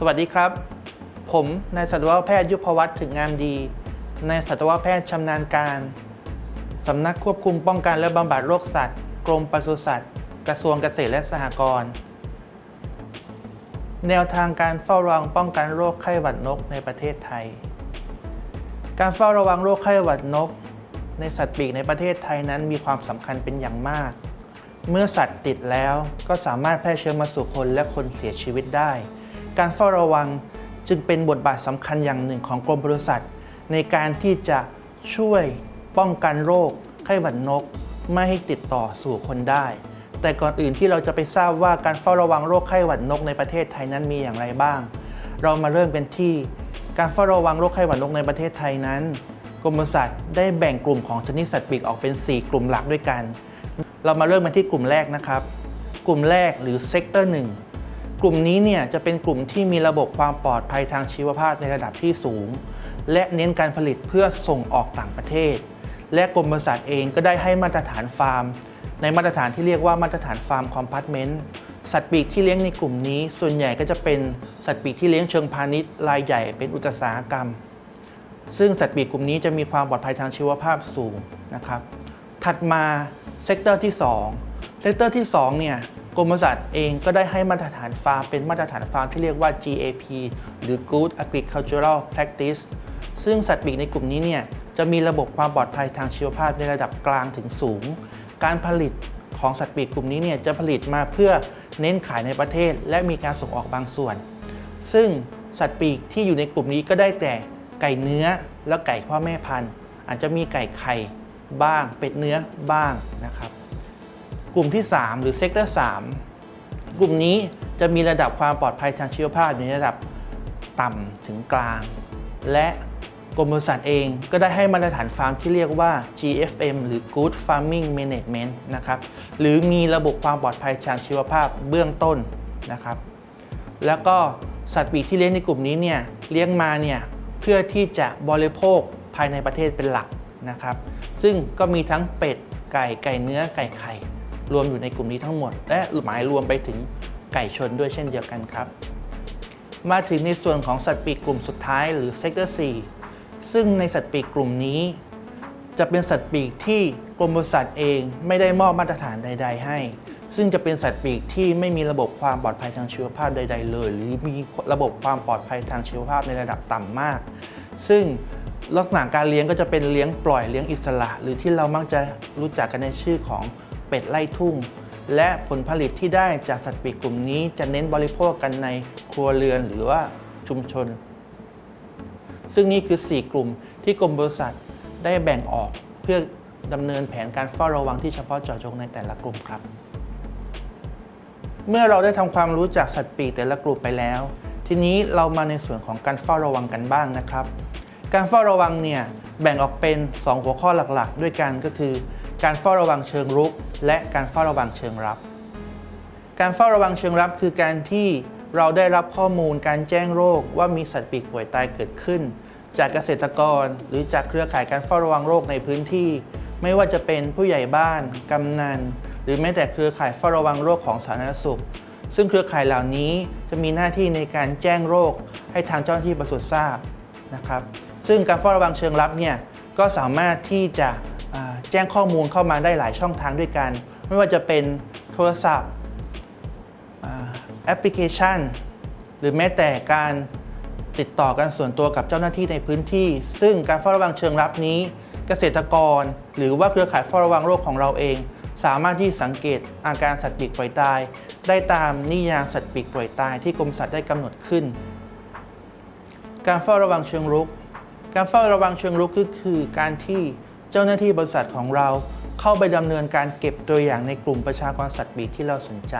สวัสดีครับ ผมนายสัตวแพทย์ยุพวัฒน์ถึงงามดีนายสัตวแพทย์ชำนาญการสำนักควบคุมป้องกันและบำบัดโรคสัตว์ กรมปศุสัตว์ กระทรวงเกษตรและสหกรณ์แนวทางการเฝ้าระวังป้องกันโรคไข้หวัดนกในประเทศไทย การเฝ้าระวังโรคไข้หวัดนก ในสัตว์ปีกในประเทศไทยนั้นมีความสำคัญเป็นอย่างมาก เมื่อสัตว์ติดแล้วก็สามารถแพร่เชื้อมาสู่คนและคนเสียชีวิตได้ การเฝ้าระวังจึงเป็นบทบาทสำคัญอย่างหนึ่งของกรมปศุสัตว์ในการที่จะช่วยป้องกันโรคไข้หวัดนก ไม่ให้ติดต่อสู่คนได้ แต่ก่อนอื่นที่เราจะไปทราบว่าการเฝ้าระวังโรคไข้หวัดนกในประเทศไทยนั้นมีอย่างไรบ้าง เรามาเริ่มกันที่ การเฝ้าระวังโรคไข้หวัดนกในประเทศไทยนั้น กรมปศุสัตว์ได้แบ่งกลุ่มของชนิดสัตว์ปีกออกเป็น 4 กลุ่มหลักด้วยกัน เรามาเริ่มกันที่กลุ่มแรกนะครับ กลุ่มแรกหรือเซกเตอร์หนึ่ง กลุ่มนี้เนี่ยจะเป็นกลุ่มที่มีระบบความปลอดภัยทางชีวภาพในระดับที่สูง และเน้นการผลิตเพื่อส่งออกต่างประเทศ และกรมปศุสัตว์เองก็ได้ให้มาตรฐานฟาร์ม ในมาตรฐานที่เรียกว่ามาตรฐานฟาร์มคอมพาร์ตเมนต์สัตว์ปีกที่เลี้ยงในกลุ่มนี้ ส่วนใหญ่ก็จะเป็นสัตว์ปีกที่เลี้ยงเชิงพาณิชย์รายใหญ่เป็นอุตสาหกรรม ซึ่งสัตว์ปีกกลุ่มนี้จะมีความปลอดภัยทางชีวภาพสูงนะครับถัดมาเซกเตอร์ที่2เซกเตอร์ที่2เนี่ย กรมปศุสัตว์เองก็ได้ให้มาตรฐานฟาร์มเป็นมาตรฐานฟาร์มที่เรียกว่า GAP หรือ Good Agricultural Practice ซึ่งสัตว์ปีกในกลุ่มนี้เนี่ยจะมีระบบความปลอดภัยทางชีวภาพในระดับกลางถึงสูง การผลิตของสัตว์ปีกกลุ่มนี้เนี่ยจะผลิตมาเพื่อเน้นขายในประเทศ และมีการส่งออกบางส่วน ซึ่งสัตว์ปีกที่อยู่ในกลุ่มนี้ก็ได้แต่ไก่เนื้อและไก่พ่อแม่พันธุ์ อาจจะมีไก่ไข่บ้าง เป็ดเนื้อบ้างนะครับ กลุ่มที่ 3 หรือเซกเตอร์3กลุ่มนี้จะมีระดับความปลอดภัยทางชีวภาพอยู่ในระดับต่ำถึงกลาง และกรมปศุสัตว์เองก็ได้ให้มาตรฐานฟาร์มที่เรียกว่า GFM หรือ Good Farming Management นะครับ หรือมีระบบความปลอดภัยทางชีวภาพเบื้องต้นนะครับ แล้วก็สัตว์ปีกที่เลี้ยงในกลุ่มนี้เนี่ยเลี้ยงมาเนี่ยเพื่อที่จะบริโภคภายในประเทศเป็นหลักนะครับ ซึ่งก็มีทั้งเป็ด ไก่ ไก่เนื้อ ไก่ไข่ รวมอยู่ในกลุ่มนี้ทั้งหมด และหมายรวมไปถึงไก่ชนด้วยเช่นเดียวกันครับ มาถึงในส่วนของสัตว์ปีกกลุ่มสุดท้ายหรือเซกเตอร์4ซึ่งในสัตว์ปีกกลุ่มนี้ จะเป็นสัตว์ปีกที่กรมปศุสัตว์เองไม่ได้มอบมาตรฐานใด ๆ ให้ ซึ่งจะเป็นสัตว์ปีกที่ไม่มีระบบความปลอดภัยทางชีวภาพใด ๆ เลย หรือมีระบบความปลอดภัยทางชีวภาพในระดับต่ำมาก ซึ่งลักษณะการเลี้ยงก็จะเป็นเลี้ยงปล่อยเลี้ยงอิสระ หรือที่เรามักจะรู้จักกันในชื่อของ เป็ดไล่ทุ่ง และผลผลิตที่ได้จากสัตว์ปีกกลุ่มนี้จะเน้นบริโภคกันในครัวเรือนหรือว่าชุมชน ซึ่งนี่คือ 4 กลุ่มที่กรมบริษัทได้แบ่งออกเพื่อดำเนินแผนการเฝ้าระวังที่เฉพาะเจาะจงในแต่ละกลุ่มครับ เมื่อเราได้ทำความรู้จักสัตว์ปีกแต่ละกลุ่มไปแล้ว ทีนี้เรามาในส่วนของการเฝ้าระวังกันบ้างนะครับ การเฝ้าระวังเนี่ยแบ่งออกเป็น 2 หัวข้อหลักๆ ด้วยกันก็คือ การเฝ้าระวังเชิงรุก และการเฝ้าระวังเชิงรับ การเฝ้าระวังเชิงรับคือการที่เราได้รับข้อมูลการแจ้งโรคว่ามีสัตว์ปีกป่วยตายเกิดขึ้น จากเกษตรกร หรือจากเครือข่ายการเฝ้าระวังโรคในพื้นที่ ไม่ว่าจะเป็นผู้ใหญ่บ้าน กำนัน หรือแม้แต่เครือข่ายเฝ้าระวังโรคของสาธารณสุข ซึ่งเครือข่ายเหล่านี้จะมีหน้าที่ในการแจ้งโรค ให้ทางเจ้าหน้าที่ประสุทราบนะครับ ซึ่งการเฝ้าระวังเชิงลับเนี่ยก็สามารถที่จะ แจ้งข้อมูลเข้ามาได้หลายช่องทางด้วยกัน ไม่ว่าจะเป็นโทรศัพท์แอปพลิเคชัน หรือแม้แต่การติดต่อกันส่วนตัวกับเจ้าหน้าที่ในพื้นที่ ซึ่งการเฝ้าระวังเชิงรับนี้ เกษตรกร หรือว่าเครือข่ายเฝ้าระวังโรคของเราเอง สามารถที่สังเกตอาการสัตว์ปีกป่วยตาย ได้ตามนิยามสัตว์ปีกป่วยตายที่กรมสัตว์ได้กำหนดขึ้น การเฝ้าระวังเชิงรุก การเฝ้าระวังเชิงรุกก็คือการที่ เจ้าหน้าที่บริษัทของเราเข้าไปดำเนินการเก็บตัวอย่างในกลุ่มประชากรสัตว์ปีกที่เราสนใจ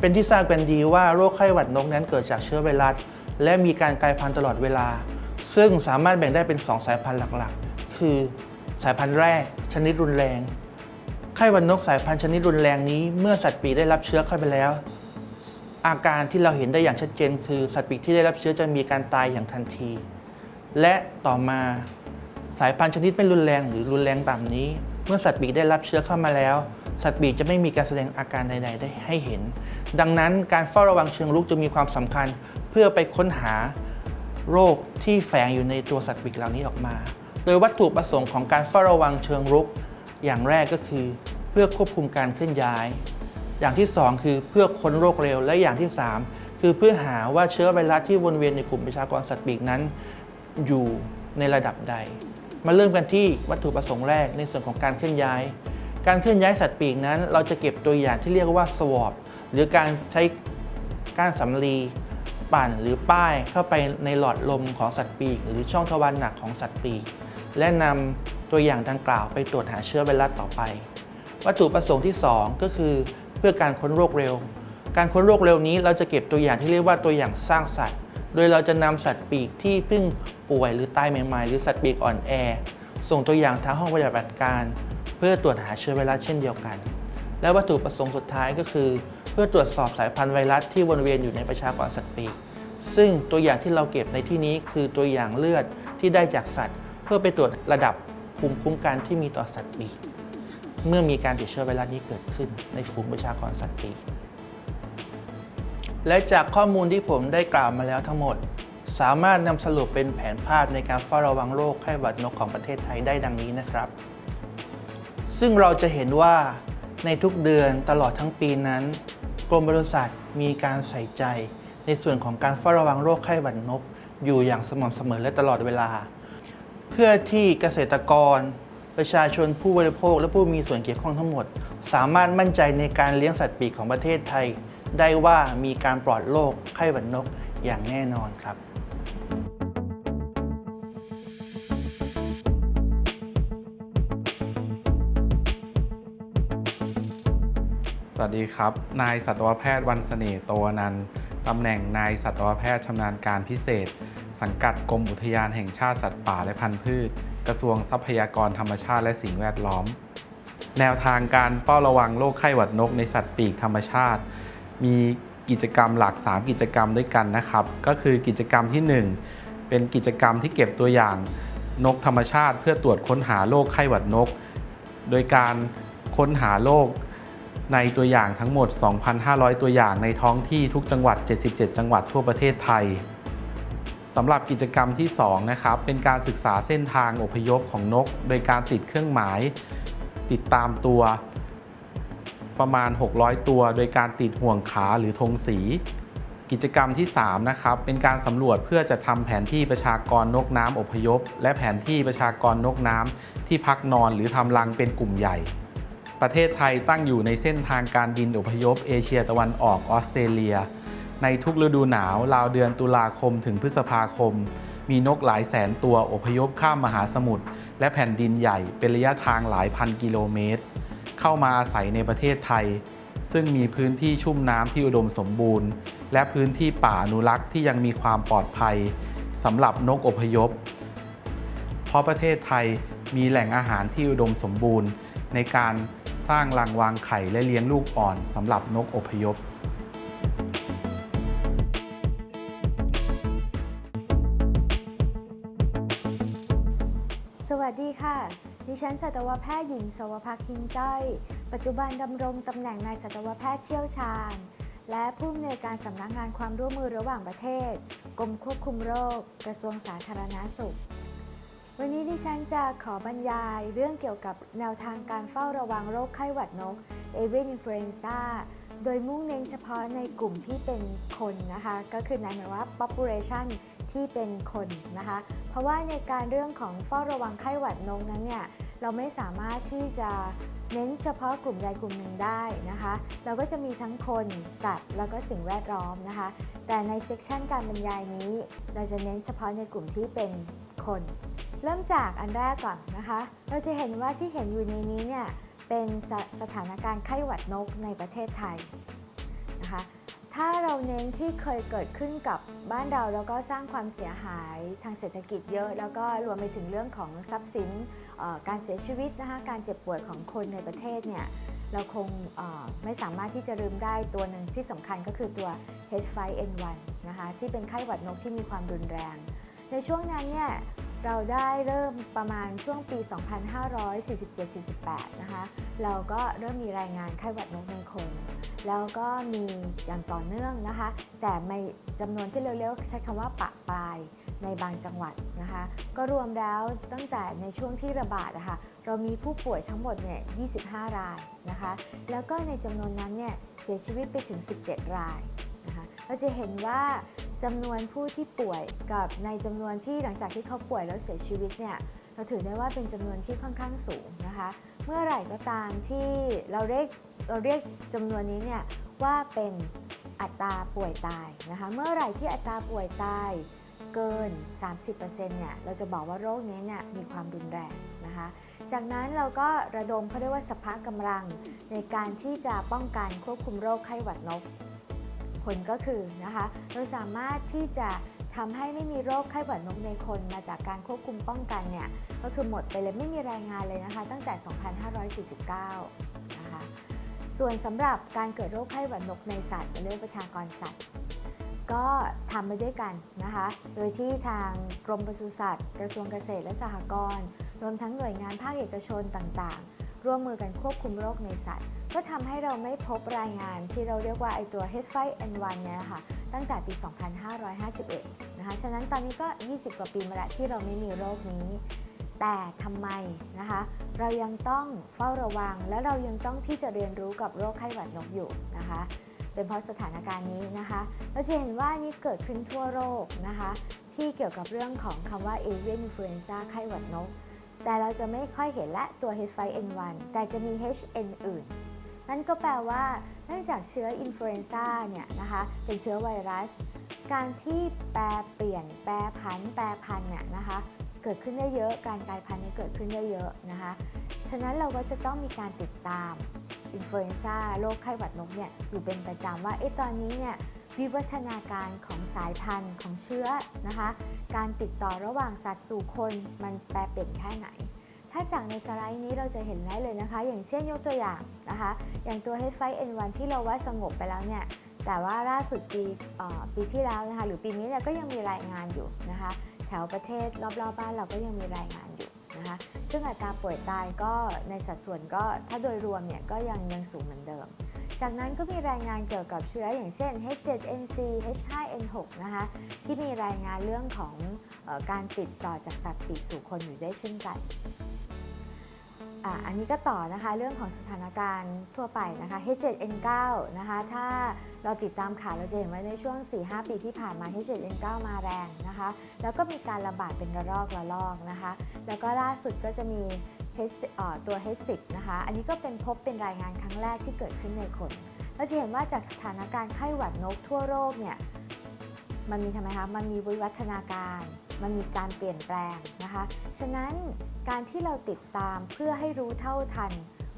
เป็นที่ทราบกันดีว่าโรคไข้หวัดนกนั้นเกิดจากเชื้อไวรัส และมีการกลายพันธุ์ตลอดเวลา ซึ่งสามารถแบ่งได้เป็น 2 สายพันธุ์หลักๆ คือสายพันธุ์แรก ชนิดรุนแรง ไข้หวัดนกสายพันธุ์ชนิดรุนแรงนี้เมื่อสัตว์ปีกได้รับเชื้อเข้าไปแล้ว อาการที่เราเห็นได้อย่างชัดเจน คือสัตว์ปีกที่ได้รับเชื้อจะมีการตายอย่างทันที และต่อมา สายพันธุ์ชนิดไม่รุนแรงหรือรุนแรงต่ำนี้ เมื่อสัตว์ปีกได้รับเชื้อเข้ามาแล้ว สัตว์ปีกจะไม่มีการแสดงอาการใด ๆ ได้ให้เห็น ดังนั้นการเฝ้าระวังเชิงลุกจะมีความสำคัญ เพื่อไปค้นหาโรคที่แฝงอยู่ในตัวสัตว์ปีกเหล่านี้ออกมา โดยวัตถุประสงค์ของการเฝ้าระวังเชิงรุก อย่างแรกก็คือ เพื่อควบคุมการเคลื่อนย้าย อย่างที่ 2 คือเพื่อค้นโรคเร็ว และอย่างที่ 3 คือเพื่อหาว่าเชื้อไวรัสที่วนเวียนในกลุ่มประชากรสัตว์ปีกนั้น อยู่ในระดับใด มาเริ่มกันที่วัตถุประสงค์แรกในส่วนของการเคลื่อนย้าย การเคลื่อนย้ายสัตว์ปีกนั้น เราจะเก็บตัวอย่างที่เรียกว่า swab หรือการใช้ก้านสำลีปั่นหรือป้ายเข้าไปในหลอดลมของสัตว์ปีก หรือช่องทวารหนักของสัตว์ปีก และนำตัวอย่างดังกล่าวไปตรวจหาเชื้อไวรัสต่อไป วัตถุประสงค์ที่ 2 ก็คือเพื่อการค้นโรคเร็ว การค้นโรคเร็วนี้เราจะเก็บตัวอย่างที่เรียกว่าตัวอย่างสร้างสัตว์ โดยเราจะนำสัตว์ปีกที่เพิ่ง ป่วย หรือตายใหม่ๆ หรือสัตว์ปีกอ่อนแอ ส่งตัวอย่างทางห้องปฏิบัติการ เพื่อตรวจหาเชื้อไวรัสเช่นเดียวกัน และวัตถุประสงค์สุดท้ายก็คือ เพื่อตรวจสอบสายพันธุ์ไวรัสที่วนเวียนอยู่ในประชากรสัตว์ปีก ซึ่งตัวอย่างที่เราเก็บในที่นี้คือตัวอย่างเลือดที่ได้จากสัตว์ เพื่อไปตรวจระดับภูมิคุ้มกันที่มีต่อสัตว์ปีก เมื่อมีการติดเชื้อไวรัสนี้เกิดขึ้นในฝูงประชากรสัตว์ปีกและจากข้อมูลที่ผมได้กล่าวมาแล้วทั้งหมด สามารถนำสรุปเป็นแผนภาพในการเฝ้าระวังโรคไข้หวัดนกของประเทศไทยได้ดังนี้นะครับ ซึ่งเราจะเห็นว่าในทุกเดือนตลอดทั้งปีนั้น กรมปศุสัตว์มีการใส่ใจ ในส่วนของการเฝ้าระวังโรคไข้หวัดนก อยู่อย่างสม่ำเสมอและตลอดเวลา เพื่อที่เกษตรกร ประชาชนผู้บริโภค และผู้มีส่วนเกี่ยวข้องทั้งหมด สามารถมั่นใจในการเลี้ยงสัตว์ปีกของประเทศไทย ได้ว่ามีการปลอดโรคไข้หวัดนกอย่างแน่นอนครับ วัสดีครับ นายสัตวแพทย์วันเสน่ห์โตอนันต์ตำแหน่งนายสัตวแพทย์ชำนาญการพิเศษ สังกัดกรมอุทยานแห่งชาติสัตว์ป่าและพันธุ์พืช กระทรวงทรัพยากรธรรมชาติและสิ่งแวดล้อม แนวทางการเฝ้าระวังโรคไข้หวัดนกในสัตว์ปีกธรรมชาติ มีกิจกรรมหลัก 3 กิจกรรมด้วยกันนะครับ ก็คือกิจกรรมที่ 1 เป็นกิจกรรมที่เก็บตัวอย่างนกธรรมชาติ เพื่อตรวจค้นหาโรคไข้หวัดนก โดยการค้นหาโรค ในตัวอย่างทั้งหมด 2,500 ตัวอย่างในท้องที่ทุกจังหวัด 77 จังหวัดทั่วประเทศไทยสำหรับกิจกรรมที่ 2 นะครับ เป็นการศึกษาเส้นทางอพยพของนก โดยการติดเครื่องหมาย ติดตามตัวประมาณ 600 ตัว โดยการติดห่วงขาหรือธงสี กิจกรรมที่ 3 นะครับ เป็นการสำรวจเพื่อจะทำแผนที่ประชากรนกน้ำอพยพ และแผนที่ประชากรนกน้ำที่พักนอนหรือทำรังเป็นกลุ่มใหญ่ ประเทศไทยตั้งอยู่ในเส้นทางการบินอพยพ เอเชียตะวันออกออสเตรเลีย ในทุกฤดูหนาว ราวเดือนตุลาคมถึงพฤษภาคม มีนกหลายแสนตัวอพยพข้ามมหาสมุทรและแผ่นดินใหญ่เป็นระยะทางหลายพันกิโลเมตร เข้ามาอาศัยในประเทศไทย ซึ่งมีพื้นที่ชุ่มน้ำที่อุดมสมบูรณ์ และพื้นที่ป่าอนุรักษ์ที่ยังมีความปลอดภัยสำหรับนกอพยพ เพราะประเทศไทยมีแหล่งอาหารที่อุดมสมบูรณ์ในการ สร้างรังวางไข่และเลี้ยงลูกอ่อนสำหรับนกอพยพ สวัสดีค่ะ ดิฉันสัตวแพทย์หญิง สวภักหินจ้อย ปัจจุบันดำรงตำแหน่งนายสัตวแพทย์เชี่ยวชาญ และผู้อำนวยการสำนักงานความร่วมมือระหว่างประเทศ กรมควบคุมโรค กระทรวงสาธารณาสุข วันนี้ดิฉันจะขอบรรยายเรื่องเกี่ยวกับแนวทางการเฝ้าระวังโรคไข้หวัดนก Avian Influenza โดยมุ่งเน้นเฉพาะในกลุ่มที่เป็นคนนะคะ ก็คือหมายว่า population ที่เป็นคนนะคะ เพราะว่าในการเรื่องของเฝ้าระวังไข้หวัดนกนั้นเนี่ย เราไม่สามารถที่จะเน้นเฉพาะกลุ่มใดกลุ่มหนึ่งได้นะคะ เราก็จะมีทั้งคนสัตว์ แล้วก็สิ่งแวดล้อมนะคะ แต่ในเซกชันการบรรยายนี้ เราจะเน้นเฉพาะในกลุ่มที่เป็นคน เริ่มจากอันแรกก่อนนะคะ เราจะเห็นว่าที่เห็นอยู่ในนี้เนี่ยเป็นสสถานการณ์ไข้หวัดนกในประเทศไทยนะคะถ้าเราเน้นที่เคยเกิดขึ้นกับบ้านเราแล้วก็สร้างความเสียหายทางเศรษฐกิจเยอะ แล้วก็รวมไปถึงเรื่องของทรัพย์สิน การเสียชีวิตนะคะการเจ็บป่วยของคนในประเทศเนี่ยเราคงไม่สามารถที่จะลืมได้ตัวหนึ่งที่สำคัญก็คือตัว H5N1 นะคะที่เป็นไข้หวัดนกที่มีความรุนแรง ในช่วงนั้นเนี่ยเราได้เริ่มประมาณช่วงปี 2547-48 นะคะ เราก็เริ่มมีรายงานไข้หวัดนกในคน แล้วก็มีอย่างต่อเนื่องนะคะ แต่ไม่จำนวนที่เร็วๆใช้คำว่าปะปลาย ในบางจังหวัดนะคะ ก็รวมแล้วตั้งแต่ในช่วงที่ระบาดนะคะเรามีผู้ป่วยทั้งหมดเนี่ย 25 รายนะคะ แล้วก็ในจำนวนนั้นเนี่ยเสียชีวิตไปถึง 17 รายนะคะเราจะเห็นว่าจำนวนผู้ที่ป่วยกับในจำนวนที่หลังจากที่เขาป่วยแล้วเสียชีวิตเนี่ยเราถือได้ว่าเป็นจำนวนที่ค่อนข้างสูงนะคะ เมื่อไหร่ก็ตามที่เราเรียกเราเรียกจำนวนนี้เนี่ยว่าเป็นอัตราป่วยตายนะคะ เมื่อไหร่ที่อัตราป่วยตาย 30%เนี่ยเราจะบอกว่าโรคนี้เนี่ยมีความรุนแรงนะคะ จากนั้นเราก็ระดมเขาเรียกว่าสภากำลัง ในการที่จะป้องกันควบคุมโรคไข้หวัดนก ผลก็คือนะคะเราสามารถที่จะทำให้ไม่มีโรคไข้หวัดนกในคนมาจากการควบคุมป้องกันเนี่ยก็คือหมดไปเลยไม่มีรายงานเลยนะคะ ตั้งแต่ 2549 นะคะ ส่วนสำหรับการเกิดโรคไข้หวัดนกในสัตว์เป็นเรื่องประชากรสัตว์ ก็ทำมาด้วยกันนะคะ โดยที่ทางกรมปศุสัตว์ กระทรวงเกษตรและสหกรณ์ รวมทั้งหน่วยงานภาคเอกชนต่างๆ ร่วมมือกันควบคุมโรคในสัตว์ ก็ทำให้เราไม่พบรายงานที่เราเรียกว่าไอตัว H5N1 เนี่ยนะคะตั้งแต่ปี 2551 นะคะ ฉะนั้นตอนนี้ก็ 20 กว่าปีมาแล้วที่เราไม่มีโรคนี้ แต่ทำไมนะคะ เรายังต้องเฝ้าระวังและเรายังต้องที่จะเรียนรู้กับโรคไข้หวัดนกอยู่นะคะ เป็นเพราะสถานการณ์นี้นะคะเราจะเห็นว่านี่เกิดขึ้นทั่วโลกนะคะ ที่เกี่ยวกับเรื่องของคำว่า avian influenza ไข้หวัดนก แต่เราจะไม่ค่อยเห็นและตัว H5N1 แต่จะมี HN อื่น นั่นก็แปลว่าเนื่องจากเชื้ออินฟลูเอนซ่าเนี่ยนะคะเป็นเชื้อไวรัส การที่แปรเปลี่ยน แปรผันแปรพันเนี่ยนะคะเกิดขึ้นได้เยอะ การกลายพันธุ์นี่เกิดขึ้นได้เยอะนะคะ ฉะนั้นเราก็จะต้องมีการติดตาม อินฟลูเอนซ่าโรคไข้หวัดนกเนี่ยอยู่เป็นประจำว่าเอ๊ะตอนนี้เนี่ยวิวัฒนาการของสายพันธุ์ของเชื้อนะคะ การติดต่อระหว่างสัตว์สู่คนมันแปรเปลี่ยนแค่ไหน ถ้าจากในสไลด์นี้เราจะเห็นได้เลยนะคะ อย่างเช่นยกตัวอย่างนะคะ อย่างตัว H5N1 ที่เราว่าสงบไปแล้วเนี่ยแต่ว่าล่าสุดปีปีที่แล้วนะคะหรือปีนี้เนี่ยก็ยังมีรายงานอยู่นะคะ แถวประเทศรอบๆบ้านเราก็ยังมีรายงานอยู่ นะคะ ซึ่งอัตราป่วยตายก็ในสัดส่วนก็ถ้าโดยรวมเนี่ยก็ยังยังสูงเหมือนเดิม จากนั้นก็มีรายงานเกี่ยวกับเชื้ออย่างเช่น H7NC H5N6 นะคะที่มีรายงานเรื่องของอการติดต่อจากสัตว์ปีกสู่คนอยู่ได้เช่นกัน อะอันนี้ก็ต่อนะคะเรื่องของสถานการณ์ทั่วไปนะคะ H7N9 นะคะ ถ้าเราติดตามข่าวเราจะเห็นว่าในช่วง 4-5 ปีที่ผ่านมา H7N9 มาแรงนะคะ แล้วก็มีการระบาดเป็นระลอกระลอกนะคะ แล้วก็ล่าสุดก็จะมี H ตัว H10 นะคะ อันนี้ก็เป็นพบเป็นรายงานครั้งแรกที่เกิดขึ้นในคนเราจะเห็นว่าจากสถานการณ์ไข้หวัดนกทั่วโลกเนี่ยมันมีทำไมคะ มันมีวิวัฒนาการ มันมีการเปลี่ยนแปลงนะคะ ฉะนั้นการที่เราติดตามเพื่อให้รู้เท่าทัน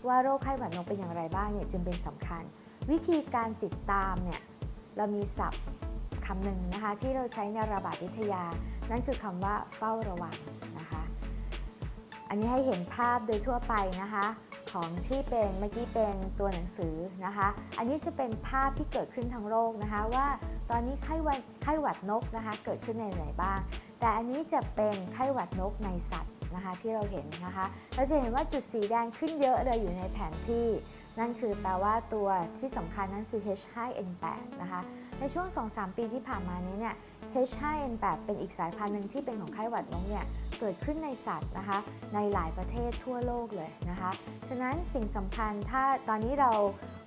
ว่าโรคไข้หวัดนกเป็นอย่างไรบ้างเนี่ยจึงเป็นสำคัญ วิธีการติดตามเนี่ยเรามีศัพท์คำหนึ่งนะคะที่เราใช้ในระบาดวิทยา นั่นคือคำว่าเฝ้าระวังนะคะ อันนี้ให้เห็นภาพโดยทั่วไปนะคะของที่เป็นเมื่อกี้เป็นตัวหนังสือนะคะ อันนี้จะเป็นภาพที่เกิดขึ้นทั้งโลกนะคะว่าตอนนี้ไข้หวัดไข้หวัดนกนะคะเกิดขึ้นในไหนบ้าง แต่อันนี้จะเป็นไข้หวัดนกในสัตว์นะคะที่เราเห็นนะคะเราจะเห็นว่าจุดสีแดงขึ้นเยอะเลยอยู่ในแผนที่ นั่นคือแปลว่าตัวที่สำคัญนั่นคือ H5N8 นะคะในช่วง 2-3 ปีที่ผ่านมานี้เนี่ย H5N8 เป็นอีกสายพันธุ์หนึ่งที่เป็นของไข้หวัดนกเนี่ย เกิดขึ้นในสัตว์นะคะ ในหลายประเทศทั่วโลกเลยนะคะ ฉะนั้นสิ่งสำคัญถ้าตอนนี้เรา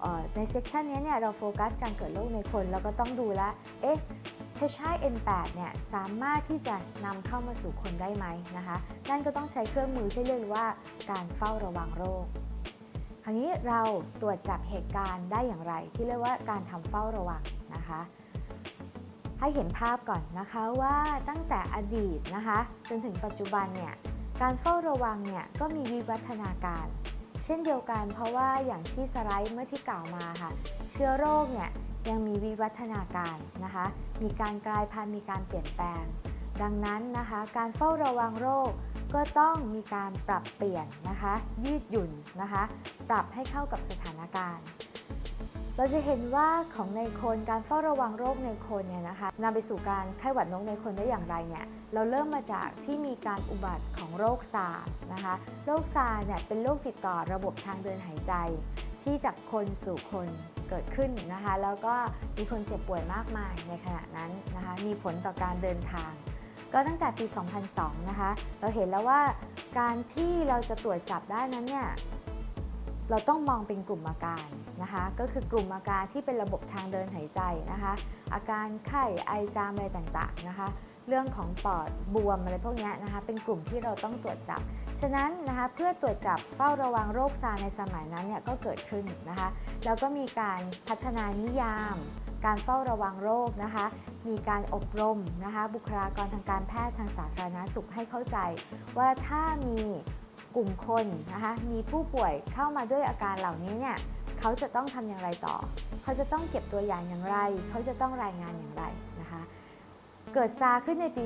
เในเซกชันนี้เนี่ยเราโฟกัสการเกิดโรคในคนเราก็ต้องดูลวเอ๊ะ H5N8 เนี่ยสามารถที่จะนำเข้ามาสู่คนได้ไหมนะคะ นั่นก็ต้องใช้เครื่องมือที่เรียกว่าการเฝ้าระวังโรคคราวนี้เราตรวจจับเหตุการณ์ได้อย่างไร ที่เรียกว่าการทำเฝ้าระวังนะคะ ให้เห็นภาพก่อนนะคะว่าตั้งแต่อดีตนะคะจนถึงปัจจุบันเนี่ยการเฝ้าระวังเนี่ยก็มีวิวัฒนาการ เช่นเดียวกันเพราะว่าอย่างที่สไลด์เมื่อที่กล่าวมาค่ะ เชื้อโรคเนี่ยยังมีวิวัฒนาการนะคะ มีการกลายพันธุ์มีการเปลี่ยนแปลง ดังนั้นนะคะ การเฝ้าระวังโรคก็ต้องมีการปรับเปลี่ยนนะคะ ยืดหยุ่นนะคะ ปรับให้เข้ากับสถานการณ์ เราจะเห็นว่าของในคนการเฝ้าระวังโรคในคนเนี่ยนะคะนำไปสู่การไข้หวัดนกในคนได้อย่างไรเนี่ยเราเริ่มมาจากที่มีการอุบัติของโรคซาร์สนะคะโรคซาร์เนี่ยเป็นโรคติดต่อระบบทางเดินหายใจ ที่จากคนสู่คนเกิดขึ้นนะคะ แล้วก็มีคนเจ็บป่วยมากมายในขณะนั้นนะคะมีผลต่อการเดินทาง ก็ตั้งแต่ปี 2002 นะคะเราเห็นแล้วว่าการที่เราจะตรวจจับได้นั้นเนี่ย เราต้องมองเป็นกลุ่มอาการนะคะ ก็คือกลุ่มอาการที่เป็นระบบทางเดินหายใจนะคะ อาการไข้ไอจามอะไรต่างๆนะคะ เรื่องของปอดบวมอะไรพวกนี้นะคะ เป็นกลุ่มที่เราต้องตรวจจับ ฉะนั้นนะคะเพื่อตรวจจับเฝ้าระวังโรคซาร์ในสมัยนั้นเนี่ยก็เกิดขึ้นนะคะ แล้วก็มีการพัฒนานิยาม การเฝ้าระวังโรคนะคะ มีการอบรมนะคะ บุคลากรทางการแพทย์ทางสาธารณสุขให้เข้าใจ ว่าถ้ามี กลุ่มคนนะคะมีผู้ป่วยเข้ามาด้วยอาการเหล่านี้เนี่ยเขาจะต้องทำอย่างไรต่อ เขาจะต้องเก็บตัวอย่างอย่างไร เขาจะต้องรายงานอย่างไรนะคะ เกิดซาขึ้นในปี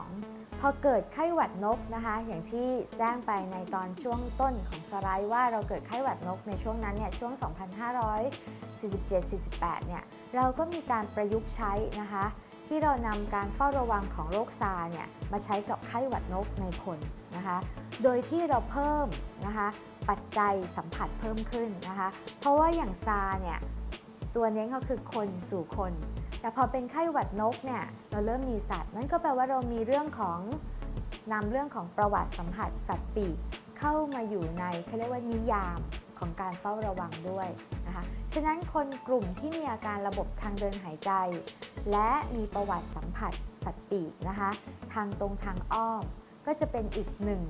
2002 พอเกิดไข้หวัดนกนะคะอย่างที่แจ้งไปในตอนช่วงต้นของสไลด์ว่าเราเกิดไข้หวัดนกในช่วงนั้นเนี่ยช่วง 2547-48เนี่ยเราก็มีการประยุกต์ใช้นะคะ ที่เรานำการเฝ้าระวังของโรคซาเนี่ยมาใช้กับไข้หวัดนกในคนนะคะ โดยที่เราเพิ่มนะคะปัจจัยสัมผัสเพิ่มขึ้นนะคะ เพราะว่าอย่างซาเนี่ยตัวเน้นเขาคือคนสู่คน แต่พอเป็นไข้หวัดนกเนี่ยเราเริ่มมีสัตว์นั่นก็แปลว่าเรามีเรื่องของนำเรื่องของประวัติสัมผัสสัตว์ปีกเข้ามาอยู่ในเขาเรียกว่านิยาม ของการเฝ้าระวังด้วยนะคะฉะนั้นคนกลุ่มที่มีอาการระบบทางเดินหายใจ และมีประวัติสัมผัสสัตว์ปีกนะคะทางตรงทางอ้อม ก็จะเป็นอีกหนึ่ง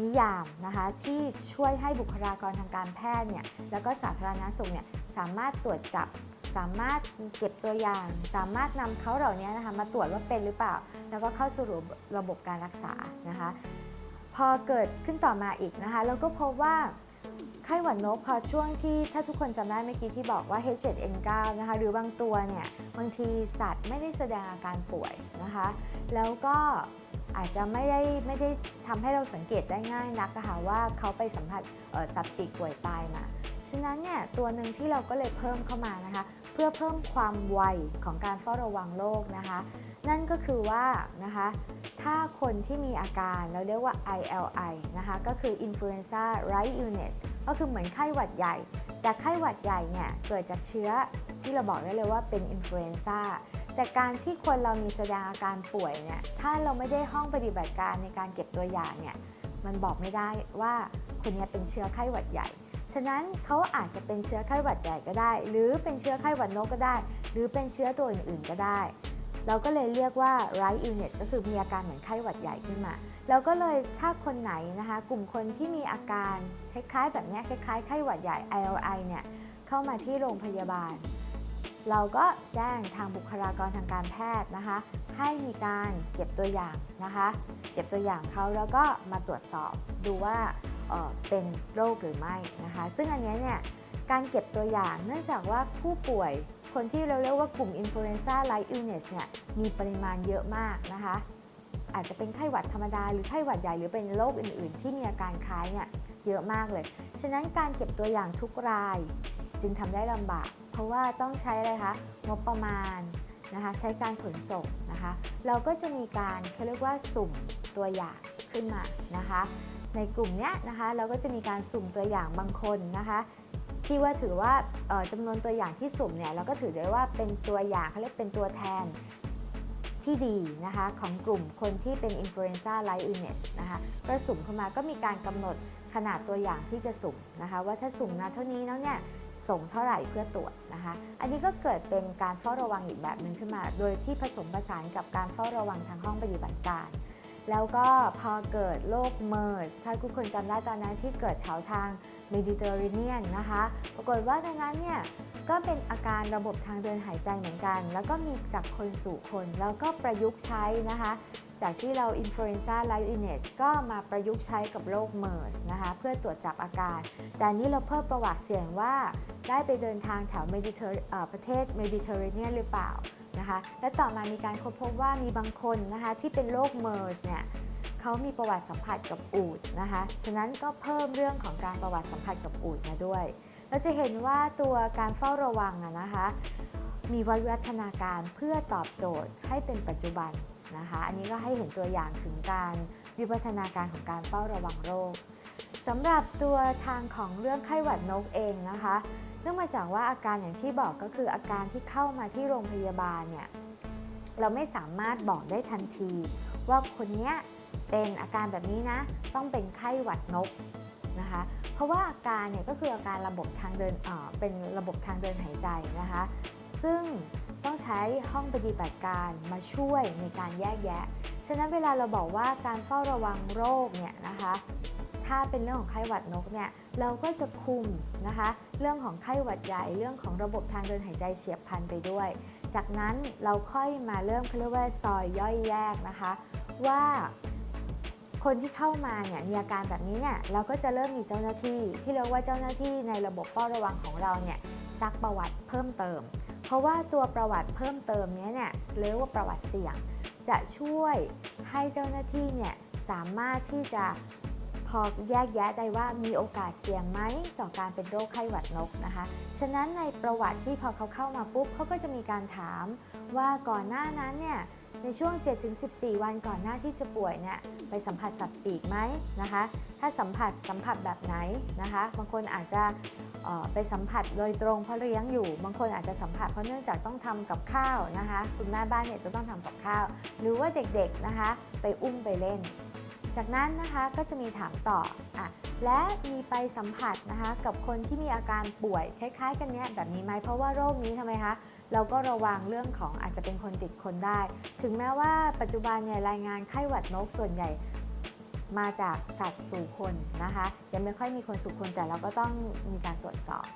นิยามนะคะที่ช่วยให้บุคลากรทางการแพทย์เนี่ยแล้วก็สาธารณสุขเนี่ยสามารถตรวจจับ สามารถเก็บตัวอย่าง สามารถนำเขาเหล่านี้นะคะมาตรวจว่าเป็นหรือเปล่า แล้วก็เข้าสู่ระบบการรักษานะคะพอเกิดขึ้นต่อมาอีกนะคะเราก็พบว่า ไข้หวัดนกพอช่วงที่ถ้าทุกคนจำได้เมื่อกี้ที่บอกว่า H7N9 นะคะหรือบางตัวเนี่ยบางทีสัตว์ไม่ได้แสดงอาการป่วยนะคะ แล้วก็อาจจะไม่ได้ไม่ได้ทำให้เราสังเกตได้ง่ายนักนะคะว่าเขาไปสัมผัสสัตว์ปีกป่วยตายมาฉะนั้นเนี่ยตัวหนึ่งที่เราก็เลยเพิ่มเข้ามานะคะ เพื่อเพิ่มความไวของการเฝ้าระวังโรคนะคะ นั่นก็คือว่านะคะถ้าคนที่มีอาการเราเรียกว่า ILI นะคะก็คือ Influenza Right Illness ก็คือเหมือนไข้หวัดใหญ่ แต่ไข้หวัดใหญ่เนี่ยเกิดจากเชื้อที่เราบอกได้เลยว่าเป็นอินฟลูเอนซ่าแต่การที่คนเรามีแสดงอาการป่วยเนี่ยถ้าเราไม่ได้ห้องปฏิบัติการในการเก็บตัวอย่างเนี่ยมันบอกไม่ได้ว่าคนนี้เป็นเชื้อไข้หวัดใหญ่ ฉะนั้นเขาอาจจะเป็นเชื้อไข้หวัดใหญ่ก็ได้ หรือเป็นเชื้อไข้หวัดนกก็ได้ หรือเป็นเชื้อตัวอื่นๆก็ได้ เราก็เลยเรียกว่า right illness ก็คือมีอาการเหมือนไข้หวัดใหญ่ขึ้นมา เราก็เลยถ้าคนไหนนะคะ กลุ่มคนที่มีอาการคล้ายๆ แบบนี้คล้ายๆไข้หวัดใหญ่ ILI เนี่ยเข้ามาที่โรงพยาบาล เราก็แจ้งทางบุคลากรทางการแพทย์นะคะ ให้มีการเก็บตัวอย่างนะคะ เก็บตัวอย่างเขาแล้วก็มาตรวจสอบดูว่าเออเป็นโรคหรือไม่นะคะ ซึ่งอันนี้เนี่ยการเก็บตัวอย่างเนื่องจากว่าผู้ป่วย คนที่เราเรียกว่ากลุ่ม influenza like illness เนี่ยมีปริมาณเยอะมากนะคะ อาจจะเป็นไข้หวัดธรรมดา หรือไข้หวัดใหญ่หรือเป็นโรคอื่น ๆ ที่มีอาการคล้ายเนี่ยเยอะมากเลย ฉะนั้นการเก็บตัวอย่างทุกราย จึงทำได้ลำบาก เพราะว่าต้องใช้อะไรคะงบประมาณนะคะใช้การขนส่งนะคะ เราก็จะมีการเขาเรียกว่าสุ่มตัวอย่างขึ้นมานะคะ ในกลุ่มเนี้ยนะคะเราก็จะมีการสุ่มตัวอย่างบางคนนะคะ ที่ว่าถือว่าเอ่อจำนวนตัวอย่างที่สุ่มเนี่ยเราก็ถือได้ว่าเป็นตัวอย่างเขาเรียกเป็นตัวแทนที่ดีนะคะของกลุ่มคนที่เป็น influenza like illness นสนะคะก็สุ่มเข้ามาก็มีการกำหนดขนาดตัวอย่างที่จะสุ่มนะคะว่าถ้าสุ่มนะเท่านี้แล้วเนี่ยส่งเท่าไหร่เพื่อตรวจนะคะ อันนี้ก็เกิดเป็นการเฝ้าระวังอีกแบบหนึ่งขึ้นมา โดยที่ผสมผสานกับการเฝ้าระวังทางห้องปฏิบัติการ แล้วก็พอเกิดโรคเมอร์สถ้าทุกคนจำได้ตอนนั้นที่เกิดแถวทาง เมดิเตอร์เรเนียนนะคะ ปรากฏว่าตอนนั้นเนี่ยก็เป็นอาการระบบทางเดินหายใจเหมือนกัน แล้วก็มีจากคนสู่คน แล้วก็ประยุกต์ใช้นะคะ จากที่เรา influenza like illness ก็มาประยุกต์ใช้กับโรคเมอร์สนะคะ เพื่อตรวจจับอาการ แต่นนี้เราเพิ่มประวัติเสี่ยงว่าได้ไปเดินทางแถวเมดิเตอร์ประเทศเมดิเตอร์เรเนียนหรือเปล่านะคะ และต่อมามีการค้นพบว่ามีบางคนนะคะที่เป็นโรคเมอร์สเนี่ย เขามีประวัติสัมผัสกับอูดนะคะ ฉะนั้นก็เพิ่มเรื่องของการประวัติสัมผัสกับอูดมาด้วยเราจะเห็นว่าตัวการเฝ้าระวังนะคะ มีวิวัฒนาการเพื่อตอบโจทย์ให้เป็นปัจจุบันนะคะ อันนี้ก็ให้เห็นตัวอย่างถึงการวิวัฒนาการของการเฝ้าระวังโรคสำหรับตัวทางของเรื่องไข้หวัดนกเองนะคะ เนื่องมาจากว่าอาการอย่างที่บอกก็คืออาการที่เข้ามาที่โรงพยาบาลเนี่ยเราไม่สามารถบอกได้ทันทีว่าคนเนี้ย เป็นอาการแบบนี้นะ ต้องเป็นไข้หวัดนกนะคะ เพราะว่าอาการเนี่ยก็คืออาการระบบทางเดินเเป็นระบบทางเดินหายใจนะคะ ซึ่งต้องใช้ห้องปฏิบัติการมาช่วยในการแยกแยะ ฉะนั้นเวลาเราบอกว่าการเฝ้าระวังโรคเนี่ยนะคะ ถ้าเป็นเรื่องของไข้หวัดนกเนี่ยเราก็จะคุมนะคะ เรื่องของไข้หวัดใหญ่เรื่องของระบบทางเดินหายใจเฉียบพลันไปด้วย จากนั้นเราค่อยมาเริ่มเขาเรียกว่าซอยย่อยแยกนะคะ ว่า คนที่เข้ามาเนี่ยมีอาการแบบนี้เนี่ยเราก็จะเริ่มมีเจ้าหน้าที่ ที่เรียกว่าเจ้าหน้าที่ในระบบเฝ้าระวังของเราเนี่ยซักประวัติเพิ่มเติม เพราะว่าตัวประวัติเพิ่มเติมเนี้ยเนี่ยเรียกว่าประวัติเสี่ยง จะช่วยให้เจ้าหน้าที่เนี่ยสามารถที่จะพอแยกแยะได้ว่ามีโอกาสเสี่ยงไหมต่อการเป็นโรคไข้หวัดนกนะคะ ฉะนั้นในประวัติที่พอเขาเข้ามาปุ๊บเขาก็จะมีการถามว่าก่อนหน้านั้นเนี่ย ในช่วง 7-14 วันก่อนหน้าที่จะป่วยเนี่ยไปสัมผัสสัตว์ปีกไหมนะคะ ถ้าสัมผัสสัมผัสแบบไหนนะคะ บางคนอาจจะไปสัมผัสโดยตรงเพราะเลี้ยงอยู่ บางคนอาจจะสัมผัสเพราะเนื่องจากต้องทำกับข้าวนะคะ คุณแม่บ้านเนี่ยจะต้องทำกับข้าว หรือว่าเด็กๆนะคะ ไปอุ้มไปเล่น จากนั้นนะคะก็จะมีถามต่ออะและมีไปสัมผัสนะคะกับคนที่มีอาการป่วยคล้าย ๆ กันเนี้ยแบบนี้ไหมเพราะว่าโรคนี้ทำไมคะ เราก็ระวังเรื่องของอาจจะเป็นคนติดคนได้ ถึงแม้ว่าปัจจุบันเนี่ยรายงานไข้หวัดนกส่วนใหญ่มาจากสัตว์สู่คนนะคะยังไม่ค่อยมีคนสู่คนแต่เราก็ต้องมีการตรวจสอบ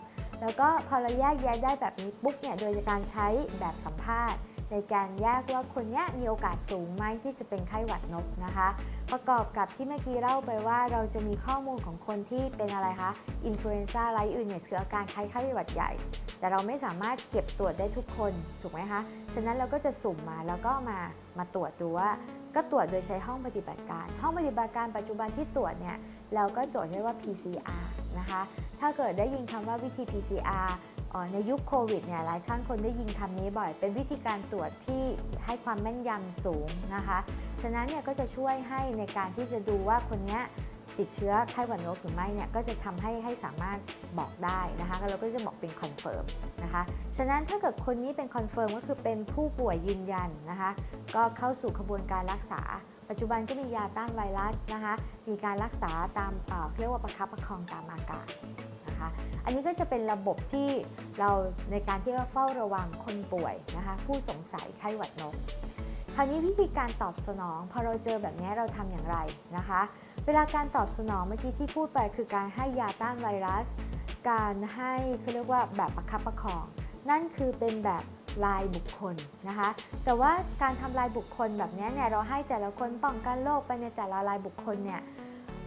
แล้วก็พอเราแยกแยะได้แบบนี้ปุ๊บเนี่ยโดยการใช้แบบสัมภาษณ์ ในการแยกว่าคนนี้มีโอกาสสูงไหมที่จะเป็นไข้หวัดนกนะคะ ประกอบกับที่เมื่อกี้เล่าไปว่าเราจะมีข้อมูลของคนที่เป็นอะไรคะอินฟลูเอนซ่าไลท์อินเนสคืออาการคล้ายไข้หวัดใหญ่ แต่เราไม่สามารถเก็บตรวจได้ทุกคนถูกไหมคะฉะนั้นเราก็จะสุ่มมาแล้วก็มามาตรวจดูว่า ก็ตรวจโดยใช้ห้องปฏิบัติการ ห้องปฏิบัติการปัจจุบันที่ตรวจเนี่ยเราก็ตรวจเรียกว่า PCR นะคะถ้าเกิดได้ยินคำว่าวิธี PCR เอ่อ ในยุคโควิดเนี่ยหลายครั้งคนได้ยินคำนี้บ่อย เป็นวิธีการตรวจที่ให้ความแม่นยำสูงนะคะ ฉะนั้นเนี่ยก็จะช่วยให้ในการที่จะดูว่าคนนี้ติดเชื้อไข้หวัดนกหรือไม่เนี่ยก็จะทำให้ให้สามารถบอกได้นะคะแล้วเราก็จะบอกเป็นคอนเฟิร์มนะคะฉะนั้นถ้าเกิดคนนี้เป็นคอนเฟิร์มก็คือเป็นผู้ป่วยยืนยันนะคะก็เข้าสู่กระบวนการรักษา ปัจจุบันก็มียาต้านไวรัสนะคะมีการรักษาตามเอ่อเรียกว่าประคับประคองตามอาการ นะคะ อันนี้ก็จะเป็นระบบที่เราในการที่ว่าเฝ้าระวังคนป่วยนะคะ ผู้สงสัยไข้หวัดนก คราวนี้วิธีการตอบสนอง พอเราเจอแบบนี้เราทำอย่างไรนะคะ เวลาการตอบสนองเมื่อกี้ที่พูดไปคือการให้ยาต้านไวรัส การให้เขาเรียกว่าแบบประคับประคอง นั่นคือเป็นแบบลายบุคคลนะคะ แต่ว่าการทำลายบุคคลแบบนี้เนี่ยเราให้แต่ละคนป้องกันโรคไปในแต่ละลายบุคคลเนี่ย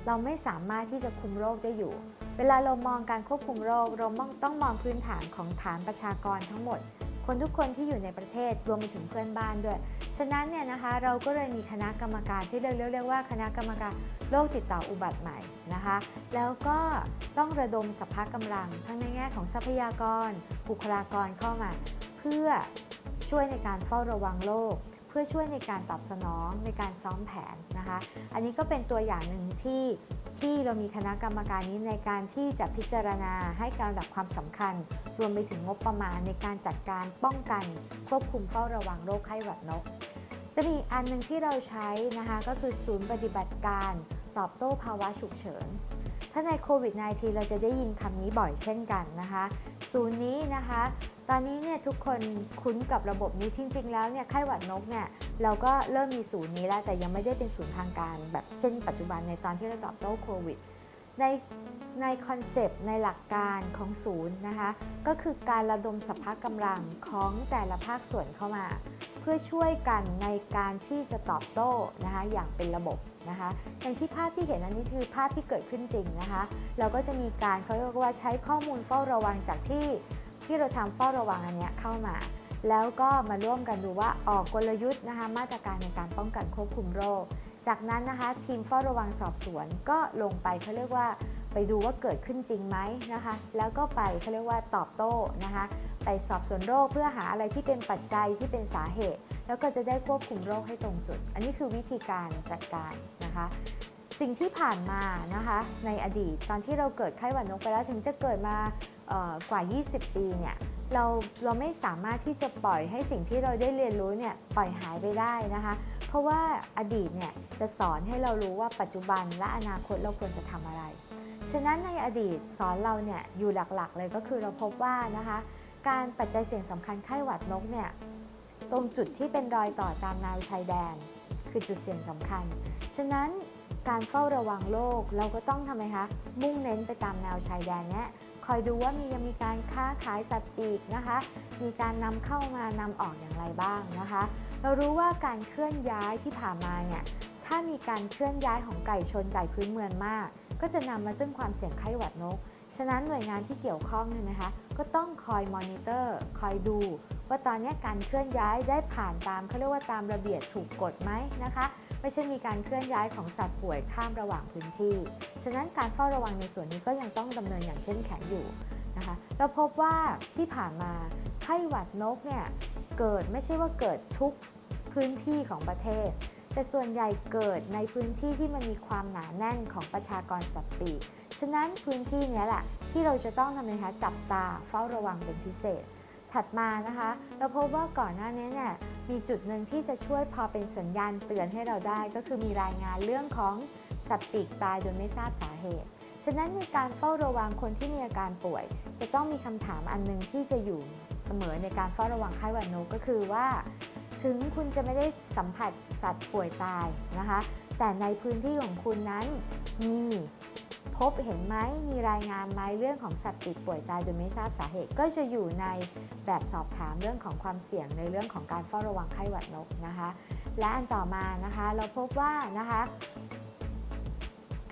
เราไม่สามารถที่จะคุมโรคได้อยู่ เวลาเรามองการควบคุมโรคเราต้องมองพื้นฐานของฐานประชากรทั้งหมด คนทุกคนที่อยู่ในประเทศรวมไปถึงเพื่อนบ้านด้วย ฉะนั้นเนี่ยนะคะเราก็เลยมีคณะกรรมการที่เรียกเรียกว่าคณะกรรมการโรคติดต่ออุบัติใหม่นะคะ แล้วก็ต้องระดมสรรพกำลังทั้งในแง่ของทรัพยากร บุคลากรเข้ามา เพื่อช่วยในการเฝ้าระวังโรค เพื่อช่วยในการตอบสนองในการซ้อมแผนนะคะ อันนี้ก็เป็นตัวอย่างหนึ่งที่ที่เรามีคณะกรรมการนี้ในการที่จะพิจารณาให้การลำดับความสำคัญ รวมไปถึงงบประมาณในการจัดการป้องกัน ควบคุมเฝ้าระวังโรคไข้หวัดนก จะมีอันหนึ่งที่เราใช้นะคะก็คือศูนย์ปฏิบัติการตอบโต้ภาวะฉุกเฉิน ถ้าในโควิด -19 เราจะได้ยินคำนี้บ่อยเช่นกันนะคะ ศูนย์นี้นะคะ ตอนนี้เนี่ยทุกคนคุ้นกับระบบนี้จริง ๆ แล้วเนี่ยไข้หวัดนกเนี่ยเราก็เริ่มมีศูนย์นี้แล้วแต่ยังไม่ได้เป็นศูนย์ทางการ แบบเช่นปัจจุบันในตอนที่เราตอบโต้โควิด ในในคอนเซปต์ในหลักการของศูนย์นะคะก็คือการระดมสรรพกำลังของแต่ละภาคส่วนเข้ามา เพื่อช่วยกันในการที่จะตอบโต้นะคะอย่างเป็นระบบนะคะอย่างที่ภาพที่เห็นอันนี้คือภาพที่เกิดขึ้นจริงนะคะ เราก็จะมีการเขาเรียกว่าใช้ข้อมูลเฝ้าระวังจากที่ ที่เราทำเฝ้าระวังอันเนี้ยเข้ามา แล้วก็มาร่วมกันดูว่าออกกลยุทธ์นะคะมาตรการในการป้องกันควบคุมโรค จากนั้นนะคะทีมเฝ้าระวังสอบสวนก็ลงไปเขาเรียกว่าไปดูว่าเกิดขึ้นจริงไหมนะคะ แล้วก็ไปเขาเรียกว่าตอบโต้นะคะ ไปสอบสวนโรคเพื่อหาอะไรที่เป็นปัจจัยที่เป็นสาเหตุ แล้วก็จะได้ควบคุมโรคให้ตรงจุด อันนี้คือวิธีการจัดการนะคะ สิ่งที่ผ่านมานะคะ ในอดีตตอนที่เราเกิดไข้หวัดนกไปแล้วถึงจะเกิดมา กว่า 20 ปีเนี่ยเราเราไม่สามารถที่จะปล่อยให้สิ่งที่เราได้เรียนรู้เนี่ยปล่อยหายไปได้นะคะ เพราะว่าอดีตเนี่ยจะสอนให้เรารู้ว่าปัจจุบันและอนาคตเราควรจะทำอะไร ฉะนั้นในอดีตสอนเราเนี่ยอยู่หลักๆ เลยก็คือเราพบว่านะคะ การปัจจัยเสี่ยงสำคัญไข้หวัดนกเนี่ยตรงจุดที่เป็นรอยต่อตามแนวชายแดน คือจุดเสี่ยงสำคัญ ฉะนั้นการเฝ้าระวังโรคเราก็ต้องทำไมคะมุ่งเน้นไปตามแนวชายแดนเนี้ย คอยดูว่ามียังมีการค้าขายสัตว์ปีกนะคะ มีการนำเข้ามานำออกอย่างไรบ้างนะคะ เรารู้ว่าการเคลื่อนย้ายที่ผ่านมาเนี่ยถ้ามีการเคลื่อนย้ายของไก่ชนไก่พื้นเมืองมาก ก็จะนำมาซึ่งความเสี่ยงไข้หวัดนก ฉะนั้นหน่วยงานที่เกี่ยวข้องเนี่ยนะคะ ก็ต้องคอยมอนิเตอร์ คอยดู ว่าตอนนี้การเคลื่อนย้ายได้ผ่านตามเขาเรียกว่าตามระเบียบถูกกฎไหมนะคะ ไม่ใช่มีการเคลื่อนย้ายของสัตว์ป่วยข้ามระหว่างพื้นที่ ฉะนั้นการเฝ้าระวังในส่วนนี้ก็ยังต้องดำเนินอย่างเข้มแข็งอยู่นะคะเราพบว่าที่ผ่านมาไข้หวัดนกเนี่ยเกิดไม่ใช่ว่าเกิดทุกพื้นที่ของประเทศ แต่ส่วนใหญ่เกิดในพื้นที่ที่มันมีความหนาแน่นของประชากรสัตว์ปีกฉะนั้นพื้นที่นี้แหละที่เราจะต้องทำไงคะจับตาเฝ้าระวังเป็นพิเศษ ถัดมานะคะ เราพบว่าก่อนหน้านี้เนี่ยมีจุดหนึ่งที่จะช่วยพอเป็นสัญญาณเตือนให้เราได้ ก็คือมีรายงานเรื่องของสัตว์ปีกตายโดยไม่ทราบสาเหตุ ฉะนั้นในการเฝ้าระวังคนที่มีอาการป่วย จะต้องมีคำถามอันหนึงที่จะอยู่เสมอในการเฝ้าระวังไข้หวัดนกก็คือว่า ถึงคุณจะไม่ได้สัมผัสสัตว์ป่วยตายนะคะ แต่ในพื้นที่ของคุณนั้นมี พบเห็นไหมมีรายงานไหมเรื่องของสัตว์ติดป่วยตายโดยไม่ทราบสาเหตุ ก็จะอยู่ในแบบสอบถามเรื่องของความเสี่ยงในเรื่องของการเฝ้าระวังไข้หวัดนกนะคะ และอันต่อมานะคะเราพบว่านะคะ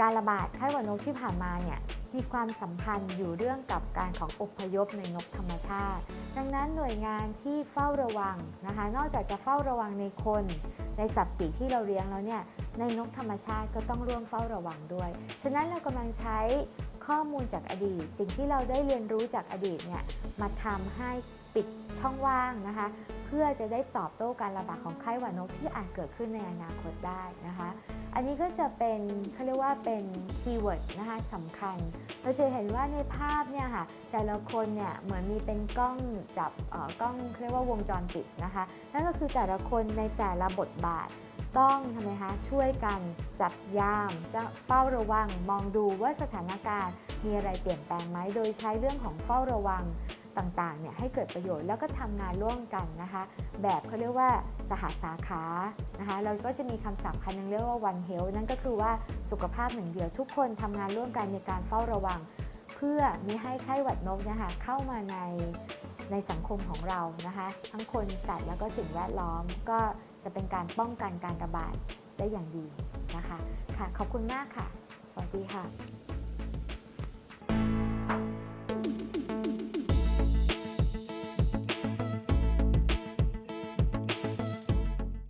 การระบาดไข้หวัดนกที่ผ่านมาเนี่ยมีความสัมพันธ์อยู่เรื่องกับการของอพยพในนกธรรมชาติ ดังนั้นหน่วยงานที่เฝ้าระวังนะคะ นอกจากจะเฝ้าระวังในคน ในสัตว์ปีกที่เราเลี้ยงแล้วเนี่ยในนกธรรมชาติก็ต้องร่วมเฝ้าระวังด้วย ฉะนั้นเรากำลังใช้ข้อมูลจากอดีต สิ่งที่เราได้เรียนรู้จากอดีตเนี่ยมาทำให้ปิดช่องว่างนะคะ เพื่อจะได้ตอบโต้การระบาดของไข้หวัดนกที่อาจเกิดขึ้นในอนาคตได้นะคะ อันนี้ก็จะเป็นเขาเรียกว่าเป็นคีย์เวิร์ดนะคะสำคัญ เราจะเห็นว่าในภาพเนี่ยค่ะแต่ละคนเนี่ยเหมือนมีเป็นกล้องจับเอ่อกล้องเขาเรียกว่าวงจรปิดนะคะ นั่นก็คือแต่ละคนในแต่ละบทบาทต้องทำไมคะช่วยกันจับยามจะเฝ้าระวัง มองดูว่าสถานการณ์มีอะไรเปลี่ยนแปลงไหมโดยใช้เรื่องของเฝ้าระวัง ต่างๆเนี่ยให้เกิดประโยชน์แล้วก็ทำงานร่วมกันนะคะ แบบเขาเรียกว่าสหสาขานะคะเราก็จะมีคำศัพท์คันหนึงเรียกว่า one health นั่นก็คือว่าสุขภาพหนึ่งเดียวทุกคนทำงานร่วมกันในการเฝ้าระวัง เพื่อไม่ให้ไข้หวัดนกเนะคะเข้ามาในในสังคมของเรานะคะ ทั้งคนสัตว์แล้วก็สิ่งแวดล้อมก็จะเป็นการป้องกันการระบาดได้อย่างดีนะคะค่ะขอบคุณมากค่ะ สวัสดีค่ะ